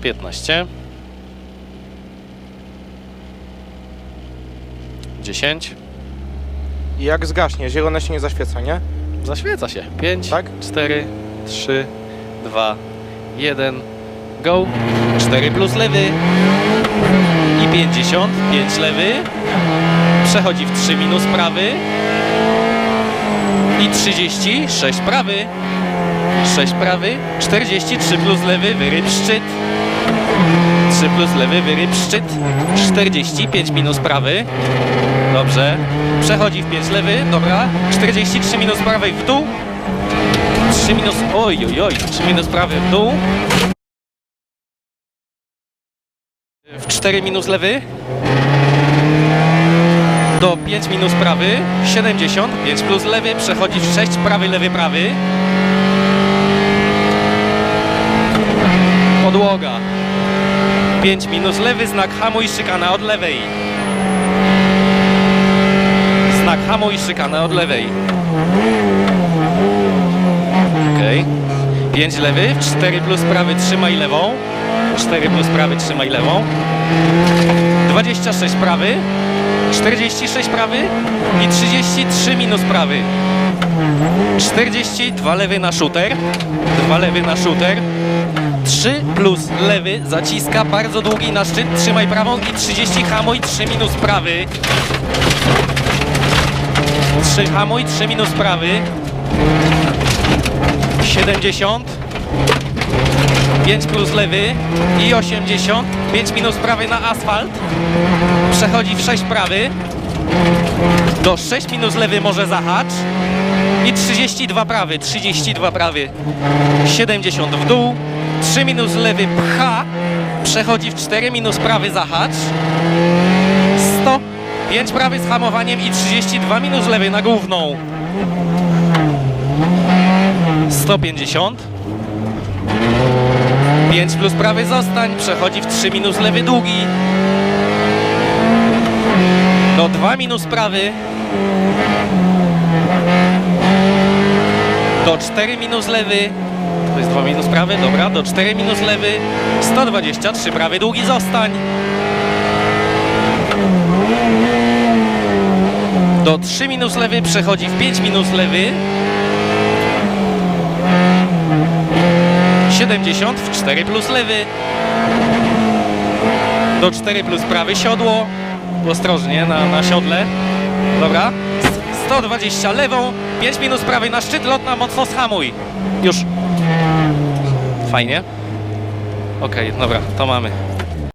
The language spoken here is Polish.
15 10 I jak zgaśnie, zielone się nie zaświeca, nie? Zaświeca się. 5, Tak? 4, 3, 2, 1, go. 4 plus lewy i 50, 5 lewy. Przechodzi w 3 minus prawy i 30, 6 prawy, 6 prawy, 43 plus lewy, wyryb szczyt. 3 plus lewy, wyryb szczyt, 45 minus prawy. Dobrze. Przechodzi w 5 lewy, dobra. 43 minus prawej w dół. 3 minus. Oj, oj, oj. 3 minus prawy w dół. W 4 minus lewy. Do 5 minus prawy. 70. 5 plus lewy. Przechodzi w 6 prawy, lewy, prawy. Podłoga. 5 minus lewy, znak hamuj, szykana od lewej. Znak hamuj, szykana od lewej. Okej. 5 lewy, 4 plus prawy, trzymaj lewą. 4 plus prawy, trzymaj lewą. 26 prawy, 46 prawy i 33 minus prawy. 42 lewy na shooter, 2 lewy na shooter. 3 plus lewy, zaciska bardzo długi na szczyt, trzymaj prawą i 30 hamuj, 3 minus prawy. 3 hamuj, 3 minus prawy. 70. 5 plus lewy i 80. 5 minus prawy na asfalt. Przechodzi w 6 prawy. Do 6 minus lewy może zahacz. I 32 prawy, 32 prawy. 70 w dół. 3 minus lewy pcha. Przechodzi w 4 minus prawy zahacz. 100. 5 prawy z hamowaniem i 32 minus lewy na główną. 150. 5 plus prawy zostań, przechodzi w 3 minus lewy długi. Do 2 minus prawy. Do 4 minus lewy. To jest 2 minus prawy, dobra. Do 4 minus lewy. 123 prawy długi zostań. Do 3 minus lewy przechodzi w 5 minus lewy. 70 w 4 plus lewy. Do 4 plus prawy siodło. Ostrożnie na, na siodle. Dobra. 120 lewą, 5 minus prawy na szczyt lotna, mocno schamuj. Już. Fajnie. Okej, dobra, to mamy.